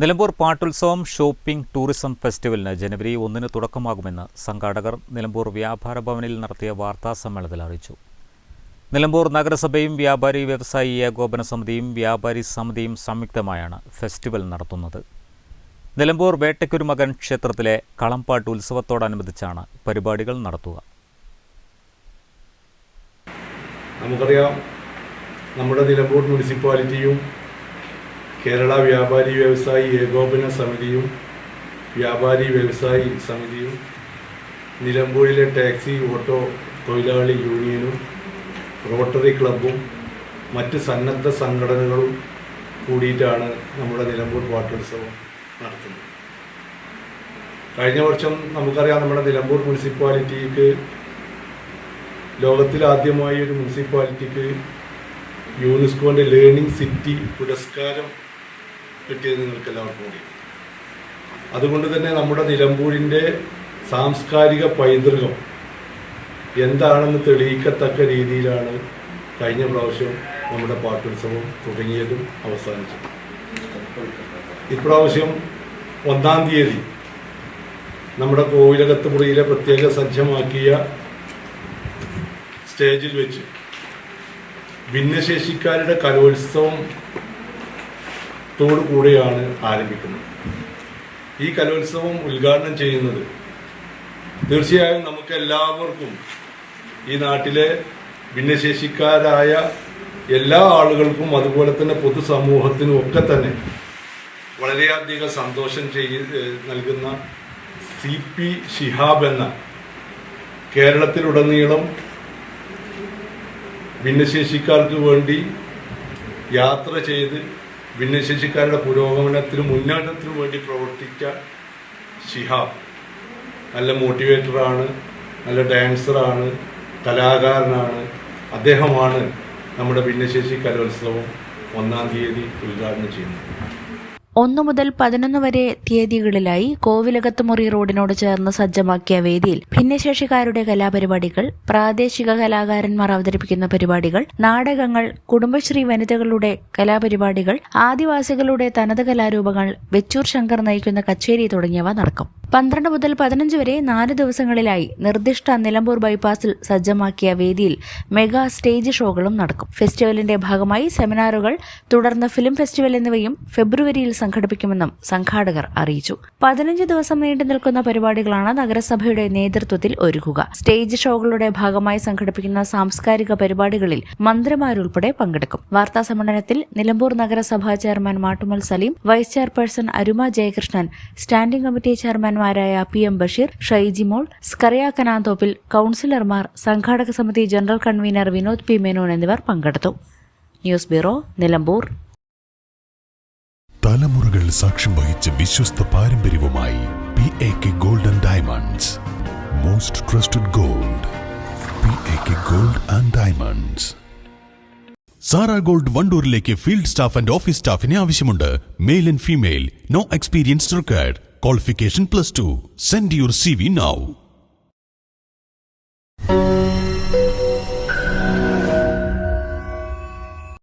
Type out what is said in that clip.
നിലമ്പൂർ പാട്ടുത്സവം shopping tourism ഫെസ്റ്റിവലിന് ജനുവരി ഒന്നിന് തുടക്കമാകുമെന്ന് സംഘാടകർ നിലമ്പൂർ വ്യാപാര ഭവനിൽ നടത്തിയ വാർത്താ സമ്മേളനത്തിൽ അറിയിച്ചു. നിലമ്പൂർ നഗരസഭയും വ്യാപാരി വ്യവസായി ഏകോപന സമിതിയും വ്യാപാരി സമിതിയും സംയുക്തമായാണ് ഫെസ്റ്റിവൽ നടത്തുന്നത്. നിലമ്പൂർ വേട്ടക്കുരുമകൻ ക്ഷേത്രത്തിലെ കളംപാട്ട് ഉത്സവത്തോടനുബന്ധിച്ചാണ് പരിപാടികൾ നടത്തുക. നമുക്കറിയാം നമ്മുടെ നിലമ്പൂർ മുനിസിപ്പാലിറ്റിയും കേരള വ്യാപാരി വ്യവസായി ഏകോപന സമിതിയും വ്യാപാരി വ്യവസായി സമിതിയും നിലമ്പൂരിലെ ടാക്സി ഓട്ടോ തൊഴിലാളി യൂണിയനും റോട്ടറി ക്ലബും മറ്റ് സന്നദ്ധ സംഘടനകളും കൂടിയിട്ടാണ് നമ്മുടെ നിലമ്പൂർ പാട്ടുത്സവം നടത്തുന്നത്. കഴിഞ്ഞ വർഷം നമുക്കറിയാം നമ്മുടെ നിലമ്പൂർ മുനിസിപ്പാലിറ്റിക്ക് ലോകത്തിലാദ്യമായി ഒരു മുനിസിപ്പാലിറ്റിക്ക് യുനെസ്കോന്റെ ലേണിംഗ് സിറ്റി പുരസ്കാരം കിട്ടിയത് നിങ്ങൾക്ക് എല്ലാവർക്കും കൂടി അതുകൊണ്ട് തന്നെ നമ്മുടെ നിലമ്പൂരിന്റെ സാംസ്കാരിക പൈതൃകം എന്താണെന്ന് തെളിയിക്കത്തക്ക രീതിയിലാണ് കഴിഞ്ഞ പ്രാവശ്യം നമ്മുടെ പാട്ടുത്സവം തുടങ്ങിയതും അവസാനിച്ചത്. ഇപ്രാവശ്യം ഒന്നാം തീയതി നമ്മുടെ കോവിലകത്ത് മുറിയിലെ പ്രത്യേക സജ്ജമാക്കിയ സ്റ്റേജിൽ വെച്ച് ഭിന്നശേഷിക്കാരുടെ കലോത്സവം കൂടെയാണ് ആരംഭിക്കുന്നത്. ഈ കലോത്സവം ഉദ്ഘാടനം ചെയ്യുന്നത് തീർച്ചയായും നമുക്ക് എല്ലാവർക്കും ഈ നാട്ടിലെ ഭിന്നശേഷിക്കാരായ എല്ലാ ആളുകൾക്കും അതുപോലെ തന്നെ പൊതുസമൂഹത്തിനും ഒക്കെ തന്നെ വളരെയധികം സന്തോഷം ചെയ്യ നൽകുന്ന സി പി ഷിഹാബ് എന്ന കേരളത്തിലുടനീളം ഭിന്നശേഷിക്കാർക്ക് വേണ്ടി യാത്ര ചെയ്ത് ഭിന്നശേഷിക്കാരുടെ പുരോഗമനത്തിനും മുന്നേറ്റത്തിനും വേണ്ടി പ്രവർത്തിച്ച ഷിഹാബ് നല്ല മോട്ടിവേറ്ററാണ് നല്ല ഡാൻസറാണ് കലാകാരനാണ്. അദ്ദേഹമാണ് നമ്മുടെ ഭിന്നശേഷി കലോത്സവം ഒന്നാം തീയതി ഉദ്ഘാടനം ചെയ്യുന്നത്. ഒന്നു മുതൽ പതിനൊന്ന് വരെ തീയതികളിലായി കോവിലകത്തുമുറി റോഡിനോട് ചേർന്ന് സജ്ജമാക്കിയ വേദിയിൽ ഭിന്നശേഷിക്കാരുടെ കലാപരിപാടികൾ പ്രാദേശിക കലാകാരന്മാർ അവതരിപ്പിക്കുന്ന പരിപാടികൾ നാടകങ്ങൾ കുടുംബശ്രീ വനിതകളുടെ കലാപരിപാടികൾ ആദിവാസികളുടെ തനത് കലാരൂപങ്ങൾ വെച്ചൂർ ശങ്കർ നയിക്കുന്ന കച്ചേരി തുടങ്ങിയവ നടക്കും. പന്ത്രണ്ട് മുതൽ പതിനഞ്ച് വരെ നാല് ദിവസങ്ങളിലായി നിർദ്ദിഷ്ട നിലമ്പൂർ ബൈപ്പാസിൽ സജ്ജമാക്കിയ വേദിയിൽ മെഗാ സ്റ്റേജ് ഷോകളും നടക്കും. ഫെസ്റ്റിവലിന്റെ ഭാഗമായി സെമിനാറുകൾ തുടർന്ന് ഫിലിം ഫെസ്റ്റിവൽ എന്നിവയും ഫെബ്രുവരിയിൽ സംഘടിപ്പിക്കുമെന്നും സംഘാടകർ അറിയിച്ചു. പതിനഞ്ച് ദിവസം നീണ്ടു നിൽക്കുന്ന പരിപാടികളാണ് നഗരസഭയുടെ നേതൃത്വത്തിൽ ഒരുക്കുക. സ്റ്റേജ് ഷോകളുടെ ഭാഗമായി സംഘടിപ്പിക്കുന്ന സാംസ്കാരിക പരിപാടികളിൽ മന്ത്രിമാരുൾപ്പെടെ പങ്കെടുക്കും. വാർത്താ സമ്മേളനത്തിൽ നിലമ്പൂർ നഗരസഭാ chairman Mattummal Saleem vice chairperson Aruma Jayakrishnan standing committee ചെയർമാൻമാരായ P M Basheer Shaijimol Scaria Kananthoppil കൌൺസിലർമാർ സംഘാടക സമിതി general convener Vinod P Menon എന്നിവർ പങ്കെടുത്തു. News bureau Nilambur. സാക്ഷ്യം വഹിച്ച വിശ്വസ്ത പാരമ്പര്യവുമായി P A K golden diamonds most trusted gold P A K gold and diamonds Sara gold വണ്ടൂരിലേക്ക് field staff and office സ്റ്റാഫിനെ ആവശ്യമുണ്ട്. Male and female no experience required qualification plus two send your C V now